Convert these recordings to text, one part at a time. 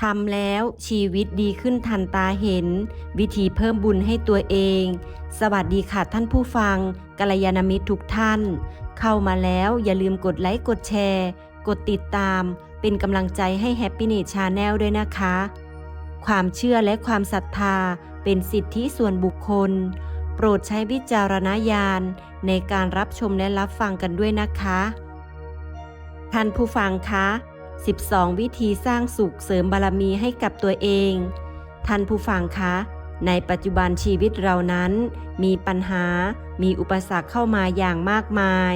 ทำแล้วชีวิตดีขึ้นทันตาเห็น วิธีเพิ่มบุญให้ตัวเอง สวัสดีค่ะท่านผู้ฟังกัลยาณมิตรทุกท่าน เข้ามาแล้วอย่าลืมกดไลค์กดแชร์ กดติดตาม เป็นกำลังใจให้ Happy n e t Channel ด้วยนะคะ ความเชื่อและความศรัทธาเป็นสิทธิส่วนบุคคล โปรดใช้วิจารณญาณในการรับชมและรับฟังกันด้วยนะคะ ท่านผู้ฟังคะ 12 วิธีสร้างสุขเสริมบารมีให้กับตัวเอง ท่านผู้ฟังคะ ในปัจจุบันชีวิตเรานั้น มีปัญหา มีอุปสรรคเข้ามาอย่างมากมาย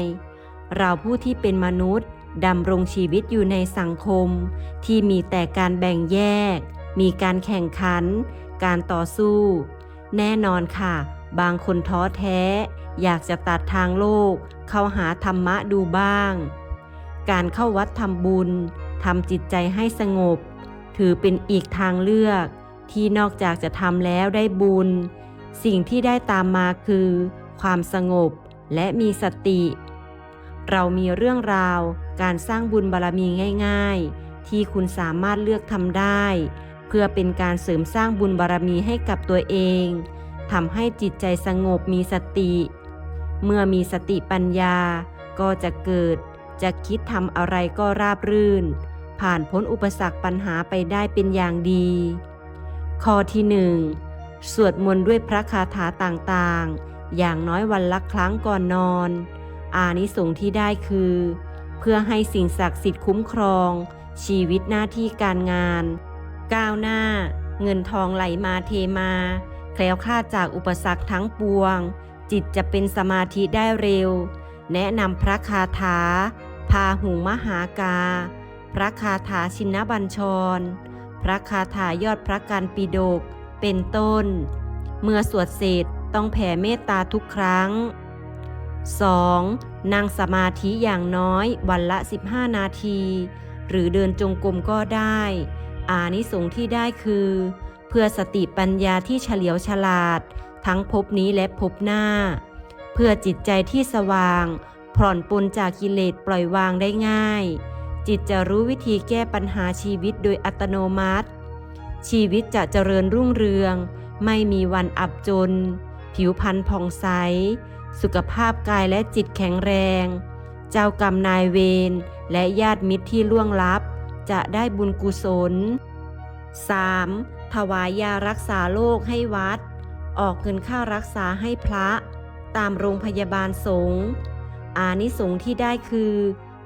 เราผู้ที่เป็นมนุษย์ดำรงชีวิตอยู่ในสังคม ที่มีแต่การแบ่งแยก มีการแข่งขัน การต่อสู้ แน่นอนค่ะ บางคนท้อแท้ อยากจะตัดทางโลก เข้าหาธรรมะดูบ้าง การเข้าวัดทำบุญ ทำจิตใจให้สงบ ถือเป็นอีกทางเลือก ที่นอกจากจะทำแล้วได้บุญ สิ่งที่ได้ตามมาคือ ความสงบและมีสติ เรามีเรื่องราวการสร้างบุญบารมีง่าย ๆ ที่คุณสามารถเลือกทำได้ เพื่อเป็นการเสริมสร้างบุญบารมีให้กับตัวเองทำให้จิตใจสงบมีสติ เมื่อมีสติปัญญาก็จะเกิดจะคิดทำอะไรก็ราบรื่น ผ่านพ้นอุปสรรคปัญหาไปได้เป็นอย่างดี ข้อที่หนึ่งสวดมนต์ด้วยพระคาถาต่างๆ อย่างน้อยวันละครั้งก่อนนอน อานิสงส์ที่ได้คือ เพื่อให้สิ่งศักดิ์สิทธิ์คุ้มครอง ชีวิตหน้าที่การงาน ก้าวหน้า เงินทองไหลมาเทมา แคล้วคลาดจากอุปสรรคทั้งปวง จิตจะเป็นสมาธิได้เร็ว แนะนำพระคาถา พาหุงมหากา พระคาถาชินบัญชร พระคาถายอดพระกันปิฎกเป็นต้น เมื่อสวดเสร็จต้องแผ่เมตตาทุกครั้ง 2. นั่งสมาธิอย่างน้อยวันละ 15 นาที หรือเดินจงกรมก็ได้ อานิสงส์ที่ได้คือ เพื่อสติปัญญาที่เฉลียวฉลาด ทั้งภพนี้และภพหน้า เพื่อจิตใจที่สว่าง ผ่อนปลนจากกิเลสปล่อยวางได้ง่าย จิตจะรู้วิธีแก้ปัญหาชีวิตโดยอัตโนมัติ ชีวิตจะเจริญรุ่งเรือง ไม่มีวันอับจน ผิวพรรณผ่องใส สุขภาพกายและจิตแข็งแรง เจ้ากรรมนายเวรและญาติมิตรที่ล่วงลับ จะได้บุญกุศล 3. ถวายยารักษาโรคให้วัด ออกเงินค่ารักษาให้พระ ตามโรงพยาบาลสงฆ์อานิสงส์ที่ได้คือ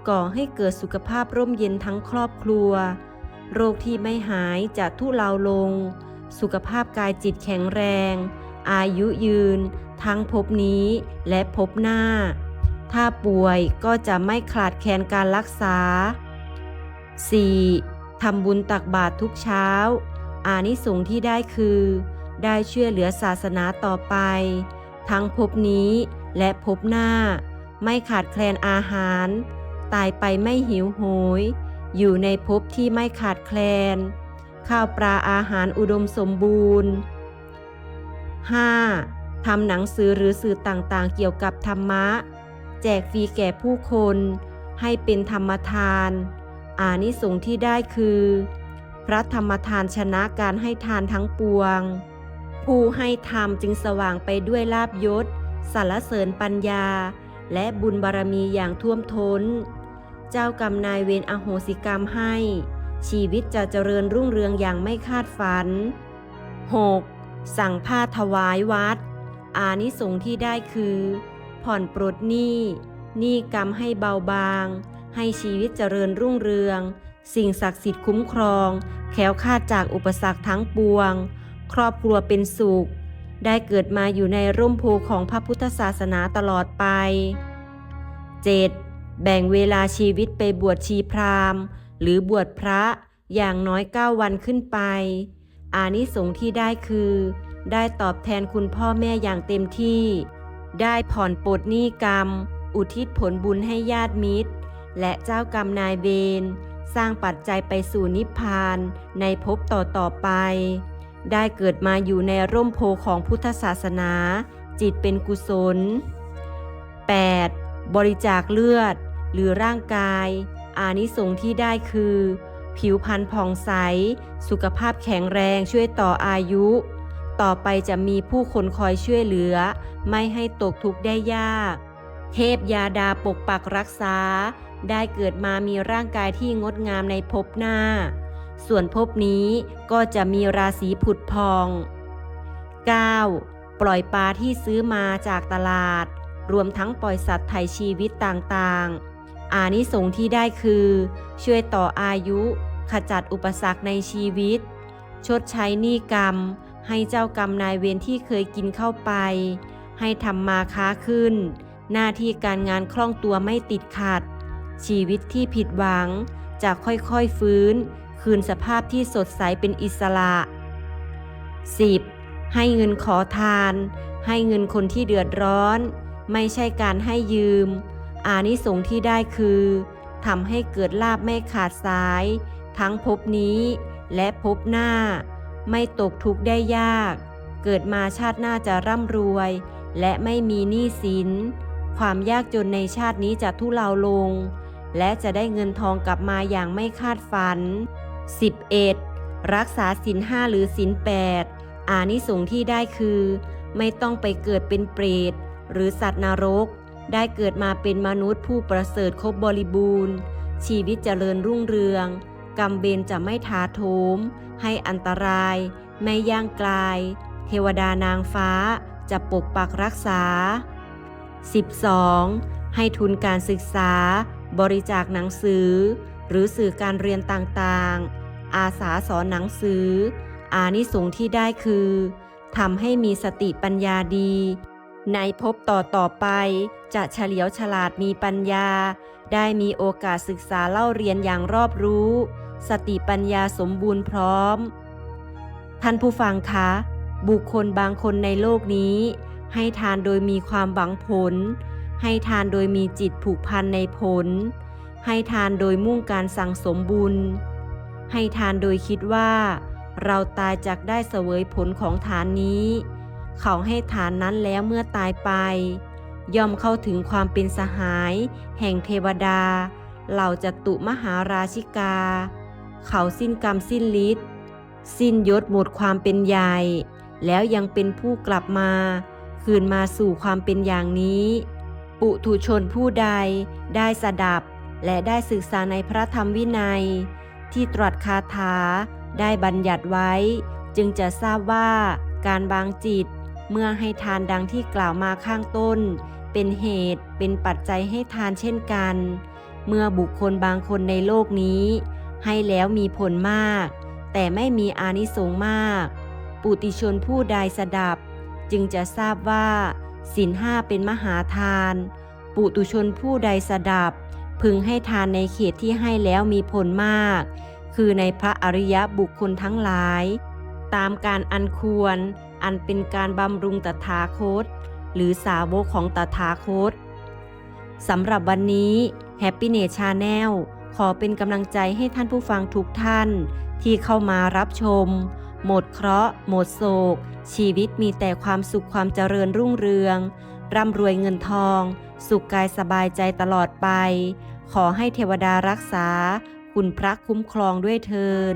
ก่อให้เกิดสุขภาพร่มเย็นทั้งครอบครัว โรคที่ไม่หายจะทุเลาลง สุขภาพกายจิตแข็งแรง อายุยืน ทั้งภพนี้และภพหน้า ถ้าป่วยก็จะไม่ขาดแคลนการรักษา 4. ทำบุญตักบาตรทุกเช้า อานิสงส์ที่ได้คือ ได้ช่วยเหลือศาสนาต่อไป ทั้งภพนี้และภพหน้า ไม่ขาดแคลนอาหาร ตายไปไม่หิวโหย อยู่ในภพที่ไม่ขาดแคลน ข้าวปลาอาหารอุดมสมบูรณ์ 5. ทำหนังสือหรือสื่อต่างๆ เกี่ยวกับธรรมะ แจกฟรีแก่ผู้คน ให้เป็นธรรมทาน อานิสงส์ที่ได้คือ พระธรรมทานชนะการให้ทานทั้งปวง ผู้ให้ธรรมจึงสว่างไปด้วยลาบยศสารเสริญปัญญา และบุญบารมีอย่างท่วมท้น เจ้ากรรมนายเวรอโหสิกรรมให้ ชีวิตจะเจริญรุ่งเรืองอย่างไม่คาดฝัน 6. สั่งผ้าถวายวัด อานิสงส์ที่ได้คือ ผ่อนปลดหนี้หนี้กรรมให้เบาบาง ให้ชีวิตเจริญรุ่งเรือง สิ่งศักดิ์สิทธิ์คุ้มครอง แค้วคาดจากอุปสรรคทั้งปวง ครอบครัวเป็นสุข ได้เกิดมาอยู่ในร่มโพของพระพุทธศาสนาตลอดไป 7. แบ่งเวลาชีวิตไปบวชชีพราหมณ์ หรือบวชพระอย่างน้อย 9 วันขึ้นไป อานิสงส์ที่ได้คือ ได้ตอบแทนคุณพ่อแม่อย่างเต็มที่ ได้ผ่อนปลดหนี้กรรม อุทิศผลบุญให้ญาติมิตร และเจ้ากรรมนายเวรสร้างปัจจัยไปสู่นิพพานในภพต่อต่อๆไป ได้เกิดมาอยู่ในร่มโพของพุทธศาสนา จิตเป็นกุศล 8. บริจาคเลือด หรือร่างกาย อานิสงส์ที่ได้คือ ผิวพรรณผ่องใส สุขภาพแข็งแรงช่วยต่ออายุ ต่อไปจะมีผู้คนคอยช่วยเหลือ ไม่ให้ตกทุกข์ได้ยาก เทพยาดาปกปักรักษา ได้เกิดมามีร่างกายที่งดงามในภพหน้า ส่วนภพนี้ก็จะมีราศีผุดพอง 9. ปล่อยปลาที่ซื้อมาจากตลาดรวมทั้งปล่อยสัตว์ไถ่ชีวิตต่างๆ อานิสงส์ที่ได้คือ ช่วยต่ออายุ ขจัดอุปสรรคในชีวิต ชดใช้หนี้กรรม ให้เจ้ากรรมนายเวรที่เคยกินเข้าไป ให้ทำมาค้าขึ้น หน้าที่การงานคล่องตัวไม่ติดขัด ชีวิตที่ผิดหวังจะค่อยๆฟื้น คืนสภาพที่สดใสเป็นอิสระ 10. ให้เงินขอทาน ให้เงินคนที่เดือดร้อน ไม่ใช่การให้ยืม อานิสงส์ที่ได้คือทำให้เกิดลาบไม่ขาดสาย ทั้งภพนี้และภพหน้า ไม่ตกทุกข์ได้ยาก เกิดมาชาติหน้าจะร่ำรวย และไม่มีหนี้สิน ความยากจนในชาตินี้จะทุเลาลง และจะได้เงินทองกลับมาอย่างไม่คาดฝัน 11. รักษาศีลห้าหรือศีลแปดอานิสงส์ที่ได้คือ ไม่ต้องไปเกิดเป็นเปรตหรือสัตว์นรก ได้เกิดมาเป็นมนุษย์ผู้ประเสริฐครบบริบูรณ์ ชีวิตเจริญรุ่งเรืองกรรมเบนจะไม่ถาโถม ให้อันตราย ไม่ย่างกลาย เทวดานางฟ้าจะปกปักรักษา 12. ให้ทุนการศึกษา บริจาคหนังสือ หรือสื่อการเรียนต่างๆ อาสาสอนหนังสือ อานิสงส์ที่ได้คือทำให้มีสติปัญญาดี ในภพต่อต่อไป จะเฉลียวฉลาดมีปัญญา ได้มีโอกาสศึกษาเล่าเรียนอย่างรอบรู้ สติปัญญาสมบูรณ์พร้อม ท่านผู้ฟังคะ บุคคลบางคนในโลกนี้ ให้ทานโดยมีความหวังผล ให้ทานโดยมีจิตผูกพันในผล ให้ทานโดยมุ่งการสั่งสมบุญ ให้ทานโดยคิดว่า เราตายจากได้เสวยผลของฐานนี้ เขาให้ฐานนั้นแล้วเมื่อตายไป ย่อมเข้าถึงความเป็นสหาย แห่งเทวดา เหล่าจตุมหาราชิกา เขาสิ้นกรรมสิ้นฤทธิ์สิ้นยศหมดความเป็นใหญ่ แล้วยังเป็นผู้กลับมา คืนมาสู่ความเป็นอย่างนี้ ปุถุชนผู้ใดได้สดับ และได้ศึกษาในพระธรรมวินัย ที่ตรัสคาถาได้บัญญัติไว้ จึงจะทราบว่าการบางจิต เมื่อให้ทานดังที่กล่าวมาข้างต้น เป็นเหตุเป็นปัจจัยให้ทานเช่นกัน เมื่อบุคคลบางคนในโลกนี้ ให้แล้วมีผลมาก แต่ไม่มีอานิสงส์มาก ปุติชนผู้ใดสดับ จึงจะทราบว่าศีลห้าเป็นมหาทาน ปุตุชนผู้ใดสดับ พึงให้ทานในเขตที่ให้แล้วมีผลมาก คือในพระอริยบุคคลทั้งหลาย ตามการอันควร อันเป็นการบำรุงตถาคต หรือสาวกของตถาคตสำหรับวันนี้ Happiness Channel ขอเป็นกำลังใจให้ท่านผู้ฟังทุกท่าน ที่เข้ามารับชม หมดเคราะห์ หมดโศก ชีวิตมีแต่ความสุขความเจริญรุ่งเรือง ร่ำรวยเงินทอง สุขกายสบายใจตลอดไป ขอให้เทวดารักษา คุณพระคุ้มครองด้วยเทิน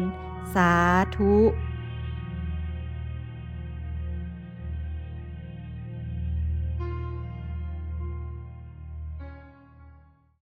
สาธุ